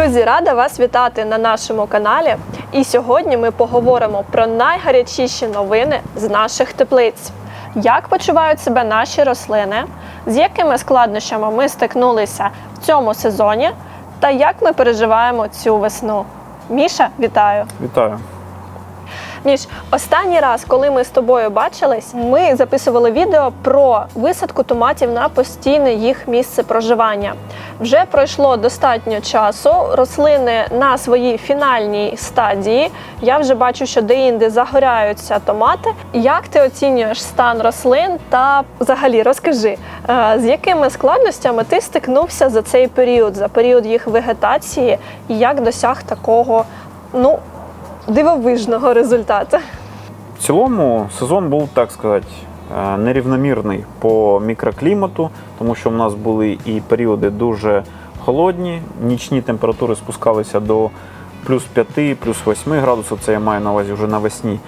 Друзі, рада вас вітати на нашому каналі. І сьогодні ми поговоримо про найгарячіші новини з наших теплиць. Як почувають себе наші рослини, з якими складнощами ми стикнулися в цьому сезоні, та як ми переживаємо цю весну. Міша, вітаю! Вітаю. Міш, останній раз, коли ми з тобою бачились, ми записували відео про висадку томатів на постійне їх місце проживання. Вже пройшло достатньо часу. Рослини на своїй фінальній стадії. Я вже бачу, що деінде загоряються томати. Як ти оцінюєш стан рослин? Та взагалі розкажи, е, з якими складностями ти стикнувся за цей період, за період їх вегетації, і як досяг такого, ну дивовижного результату. В цілому сезон був, так сказати, е, нерівномірний по мікроклімату, тому що в нас були і періоди дуже холодні, нічні температури спускалися до плюс 5, плюс 8 градусів, це я маю на увазі вже навесні,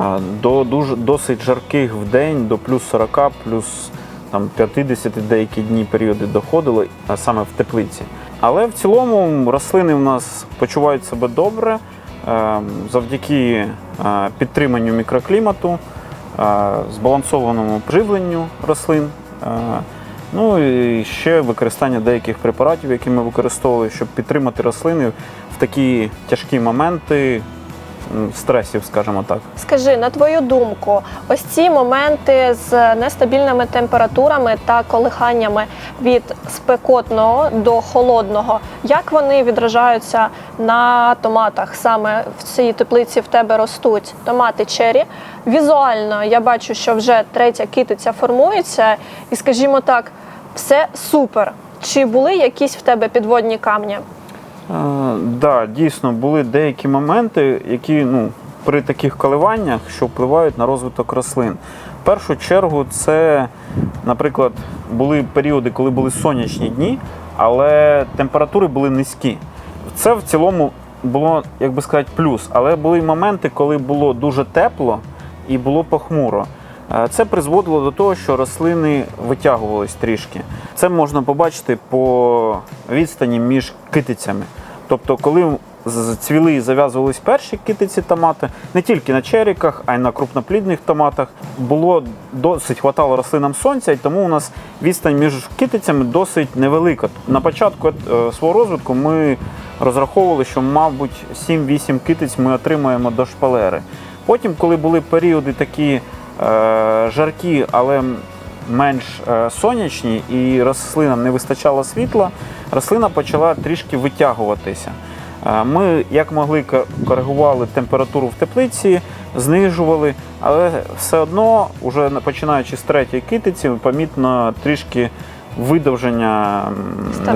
е, до дуже, досить жарких в день, до плюс 40, плюс там, 50 деякі дні періоди доходили, а саме в теплиці. Але в цілому рослини в нас почувають себе добре. Е, завдяки е, підтриманню мікроклімату, е, збалансованому живленню рослин. е, Ну і ще використання деяких препаратів, які ми використовували, щоб підтримати рослини в такі тяжкі моменти стресів, скажімо так. Скажи, на твою думку, ось ці моменти з нестабільними температурами та колиханнями від спекотного до холодного, як вони відражаються на томатах? Саме в цій теплиці в тебе ростуть томати чері. Візуально я бачу, що вже третя китиця формується, і скажімо так, все супер. Чи були якісь в тебе підводні камні? Так, да, дійсно були деякі моменти, які ну, при таких коливаннях, що впливають на розвиток рослин. В першу чергу, це, наприклад, були періоди, коли були сонячні дні, але температури були низькі. Це в цілому було, як би сказати, плюс. Але були моменти, коли було дуже тепло і було похмуро. Це призводило до того, що рослини витягувались трішки. Це можна побачити по відстані між китицями. Тобто, коли цвіли і зав'язувались перші китиці томати, не тільки на черіках, а й на крупноплідних томатах, було досить хватало рослинам сонця, і тому у нас відстань між китицями досить невелика. На початку е, свого розвитку ми розраховували, що, мабуть, 7-8 китиць ми отримаємо до шпалери. Потім, коли були періоди такі жаркі, але менш е, сонячні, і рослинам не вистачало світла, рослина почала трішки витягуватися. Е, Ми, як могли, коригували температуру в теплиці, знижували, але все одно, вже починаючи з третьої китиці, помітно трішки видовження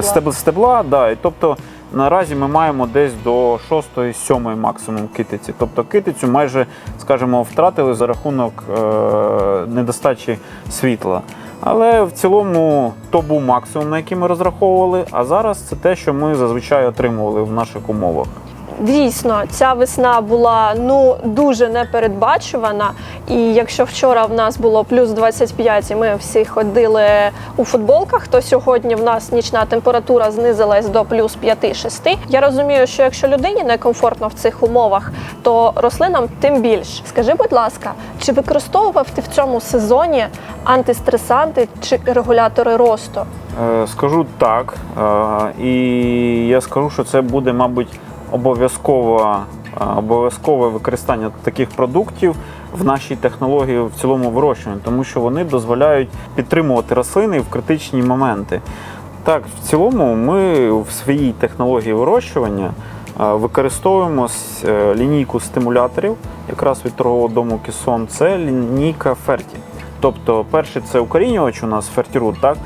стебла, стебла да, і тобто наразі ми маємо десь до 6-7 максимум китиці. Тобто китицю майже, скажімо, втратили за рахунок е, недостачі світла. Але в цілому то був максимум, на який ми розраховували, а зараз це те, що ми зазвичай отримували в наших умовах. Дійсно, ця весна була ну дуже непередбачувана. І якщо вчора в нас було плюс 25 і ми всі ходили у футболках, то сьогодні в нас нічна температура знизилась до плюс 5-6. Я розумію, що якщо людині некомфортно в цих умовах, то рослинам тим більш. Скажи, будь ласка, чи використовував ти в цьому сезоні антистресанти чи регулятори росту? Е, Скажу так, е, і я скажу, що це буде, мабуть, е, обов'язкове використання таких продуктів в нашій технології в цілому вирощуванні, тому що вони дозволяють підтримувати рослини в критичні моменти. Так, в цілому ми в своїй технології вирощування е, використовуємо е, лінійку стимуляторів, якраз від торгового дому Кісон, це лінійка Ферті. Тобто, перший це укорінювач у нас фертірут, так?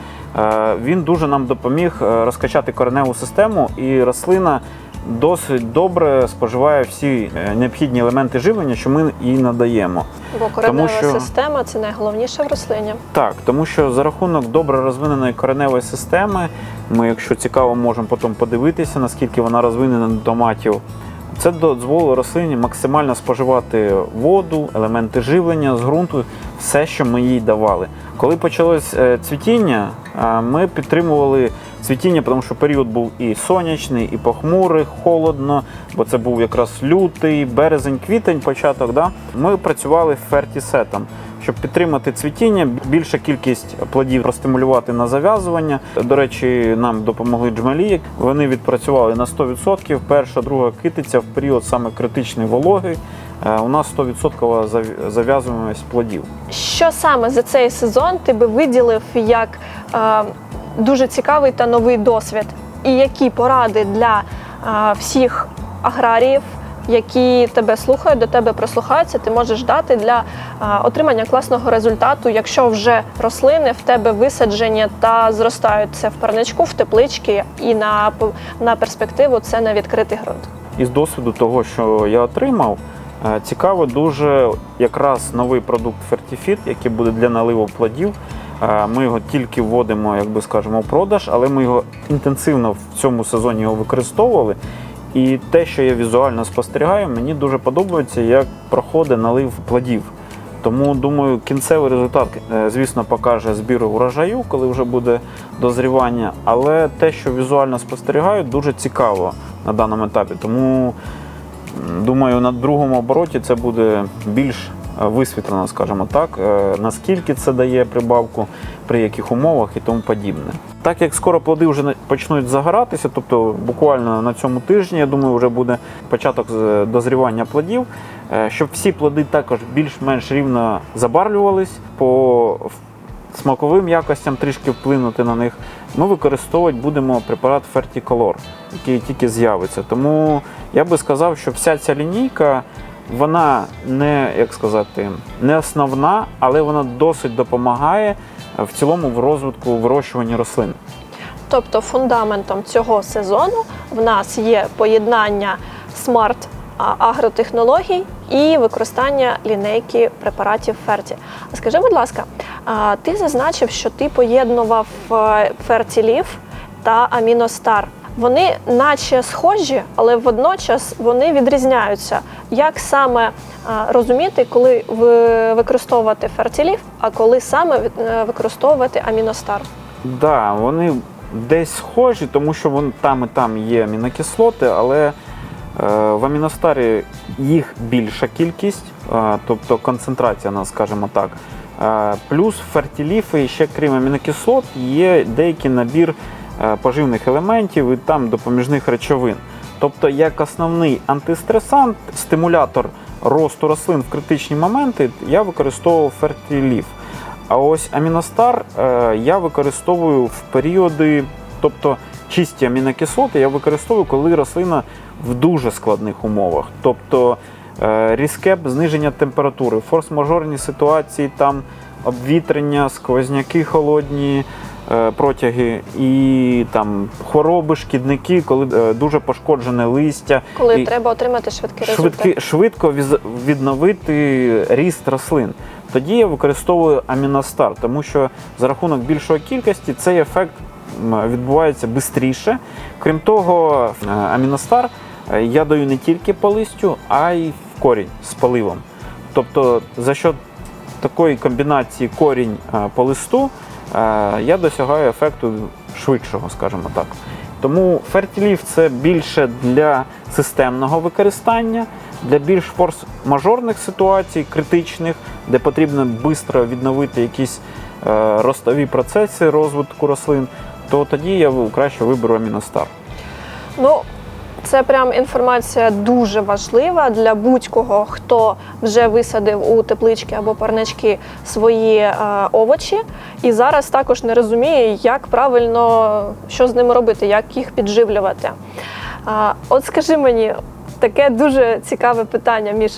Він дуже нам допоміг розкачати кореневу систему, і рослина досить добре споживає всі е, необхідні елементи живлення, що ми їй надаємо. Бо коренева що- система це найголовніше в рослині. Так, тому що за рахунок добре розвиненої кореневої системи, ми, якщо цікаво, можемо потім подивитися, наскільки вона розвинена до томатів. Це дозволило рослині максимально споживати воду, елементи живлення з ґрунту, все, що ми їй давали. Коли почалось е, цвітіння, е, ми підтримували цвітіння, тому що період був і сонячний, і похмурий, холодно, бо це був якраз лютий, березень, квітень, початок. Да? Ми працювали фертісетом. Щоб підтримати цвітіння, більша кількість плодів простимулювати на зав'язування. До речі, нам допомогли джмелі. Вони відпрацювали на 100%. Перша, друга китиця в період саме критичної вологи. е, У нас 100% зав- зав'язуємость плодів. Що саме за цей сезон ти би виділив як е, дуже цікавий та новий досвід? І які поради для всіх аграріїв, які тебе слухають, до тебе прислухаються, ти можеш дати для отримання класного результату, якщо вже рослини в тебе висаджені та зростають це в парничку, в теплички і на, на перспективу це на відкритий ґрунт. Із досвіду того, що я отримав, е, цікаво дуже якраз новий продукт Fertifit, який буде для наливу плодів. Ми його тільки вводимо, як би скажемо, в продаж, але ми його інтенсивно в цьому сезоні його використовували. І те, що я візуально спостерігаю, мені дуже подобається, як проходить налив плодів. Тому думаю, кінцевий результат, е, звісно, покаже збір урожаю, коли вже буде дозрівання. Але те, що візуально спостерігаю, дуже цікаво на даному етапі. Тому думаю, на другому обороті це буде більш висвітлено, скажімо так, е, наскільки це дає прибавку, при яких умовах і тому подібне. Так як скоро плоди вже почнуть загоратися, тобто буквально на цьому тижні, я думаю, вже буде початок дозрівання плодів, е, щоб всі плоди також більш-менш рівно забарвлювались по смаковим якостям трішки вплинути на них. Ми використовувати будемо препарат Ferticolor, який тільки з'явиться. Тому я би сказав, що вся ця лінійка, вона не як сказати, не основна, але вона досить допомагає е, в цілому в розвитку вирощуванні рослин. Тобто фундаментом цього сезону в нас є поєднання смарт агротехнологій і використання лінейки препаратів Ферті. Скажи, будь ласка, ти зазначив, що ти поєднував Фертілів та Аміностар. Вони наче схожі, але водночас вони відрізняються. Як саме розуміти, коли використовувати фертілів, а коли саме е, використовувати Аміностар? Да, вони десь схожі, тому що вон там і там є амінокислоти, але е, в аміностарі їх більша кількість, е, тобто концентрація, нас, скажімо так. Е, плюс фертіліфи ще крім амінокислот є деякий набір е, поживних елементів і там допоміжних речовин. Тобто, як основний антистресант, стимулятор росту рослин в критичні моменти, я використовував фертіліф. А ось аміностар е, я використовую в періоди, тобто чисті амінокислоти я використовую, коли рослина в дуже складних умовах. Тобто е, різке зниження температури, форс-мажорні ситуації, там обвітрення, сквозняки холодні. Е, Протяги і там хвороби, шкідники, коли е, дуже пошкоджене листя, Коли І- треба отримати швидкий результат. швидки, швидко відновити ріст рослин. Тоді я використовую аміностар, тому що за рахунок більшої кількості цей ефект відбувається швидше. Крім того, е, аміностар я даю не тільки по листю, а й в корінь з поливом. Тобто, за що такої комбінації корінь по листу я досягаю ефекту швидшого, скажімо так. Тому фертілів це більше для системного використання, для більш форс-мажорних ситуацій, критичних, де потрібно швидко відновити якісь е, ростові процеси розвитку рослин, то тоді я краще виберу аміностар. Ну, це прям інформація дуже важлива для будь-кого, хто вже висадив у теплички або парнички свої е, овочі, і зараз також не розуміє, як правильно що з ними робити, як їх підживлювати. А, от скажи мені таке дуже цікаве питання, між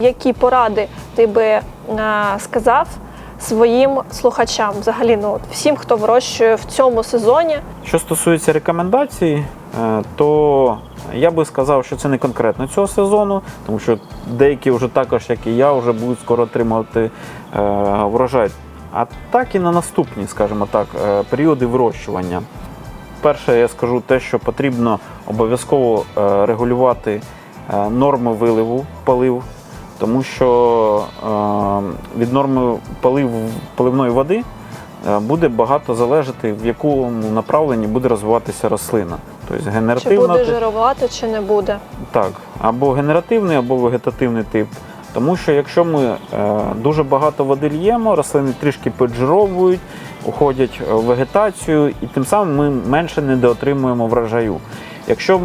які поради ти би е, сказав своїм слухачам, взагалі, ну от всім, хто вирощує в цьому сезоні. Що стосується рекомендацій, е, то я би сказав, що це не конкретно цього сезону, тому що деякі вже також, як і я, вже будуть скоро отримувати е, врожай. А так і на наступні, скажімо так, е, періоди вирощування. Перше, я скажу те, що потрібно обов'язково регулювати норми виливу полив, тому що е, від норми полив, поливної води е, буде багато залежати, в якому направленні буде розвиватися рослина. Тобто Чи буде жирувати, чи не буде. так, або генеративний, або вегетативний тип. Тому що якщо ми е, дуже багато води л'ємо, рослини трішки піджировують, уходять в вегетацію, і тим самим ми менше недоотримуємо врожаю. Якщо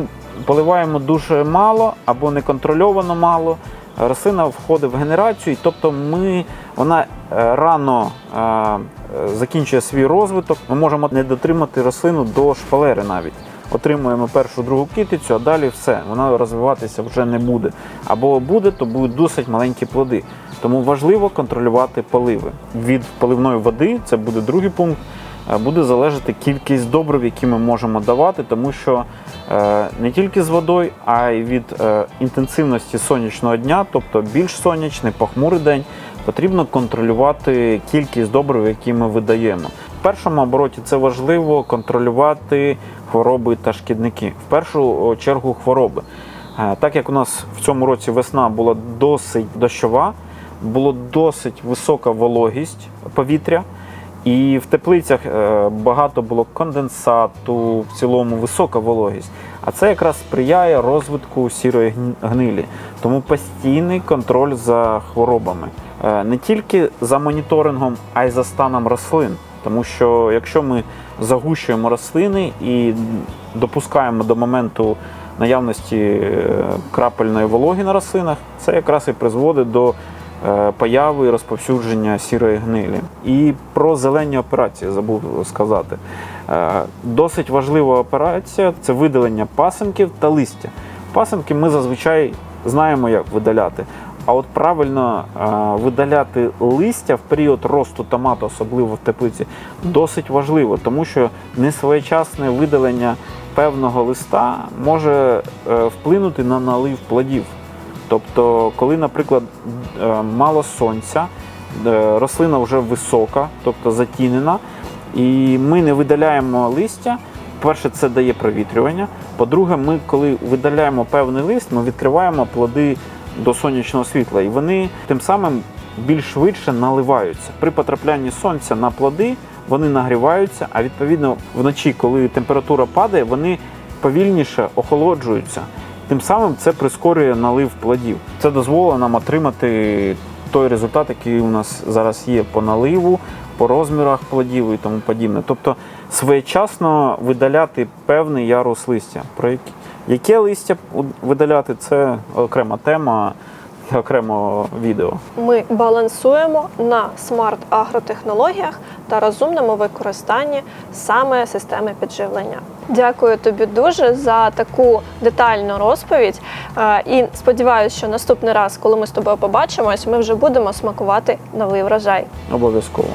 поливаємо дуже мало або неконтрольовано мало, рослина входить в генерацію, тобто ми, вона е, рано е, е, закінчує свій розвиток, ми можемо не дотримати рослину до шпалери навіть отримуємо першу другу китицю, а далі все, вона розвиватися вже не буде. Або буде, то будуть досить маленькі плоди. Тому важливо контролювати поливи. Від поливної води, це буде другий пункт, буде залежати кількість добрив, які ми можемо давати, тому що е, не тільки з водою, а й від е, інтенсивності сонячного дня, тобто більш сонячний, похмурий день, потрібно контролювати кількість добрив, які ми видаємо. В першому обороті це важливо контролювати хвороби та шкідники. В першу чергу хвороби. Е, Так як у нас в цьому році весна була досить дощова, було досить висока вологість повітря, і в теплицях е, багато було конденсату, в цілому висока вологість. А це якраз сприяє розвитку сірої гнилі. Тому постійний контроль за хворобами. Е, Не тільки за моніторингом, а й за станом рослин. Тому що якщо ми загущуємо рослини і допускаємо до моменту наявності е, крапельної вологи на рослинах, це якраз і призводить до появи і розповсюдження сірої гнилі. І про зелені операції забув сказати. Е, Досить важлива операція це видалення пасенків та листя. Пасенки ми зазвичай знаємо, як видаляти. А от правильно е, видаляти листя в період росту томату, особливо в теплиці, досить важливо, тому що несвоєчасне видалення певного листа може е, вплинути на налив плодів. Тобто, коли, наприклад, е, мало сонця, е, рослина вже висока, тобто затінена, і ми не видаляємо листя. Перше, це дає провітрювання. По-друге, ми, коли видаляємо певний лист, ми відкриваємо плоди до сонячного світла, і вони тим самим більш швидше наливаються. При потраплянні сонця на плоди вони нагріваються, а відповідно вночі, коли температура падає, вони повільніше охолоджуються. Тим самим це прискорює налив плодів. Це дозволить нам отримати той результат, який у нас зараз є по наливу, по розмірах плодів і тому подібне. Тобто своєчасно видаляти певний ярус листя. Про яке листя видаляти, це окрема тема, окремо відео. Ми балансуємо на смарт-агротехнологіях та розумному використанні саме системи підживлення. Дякую тобі дуже за таку детальну розповідь. Е, І сподіваюся, що наступний раз, коли ми з тобою побачимось, ми вже будемо смакувати новий врожай. Обов'язково.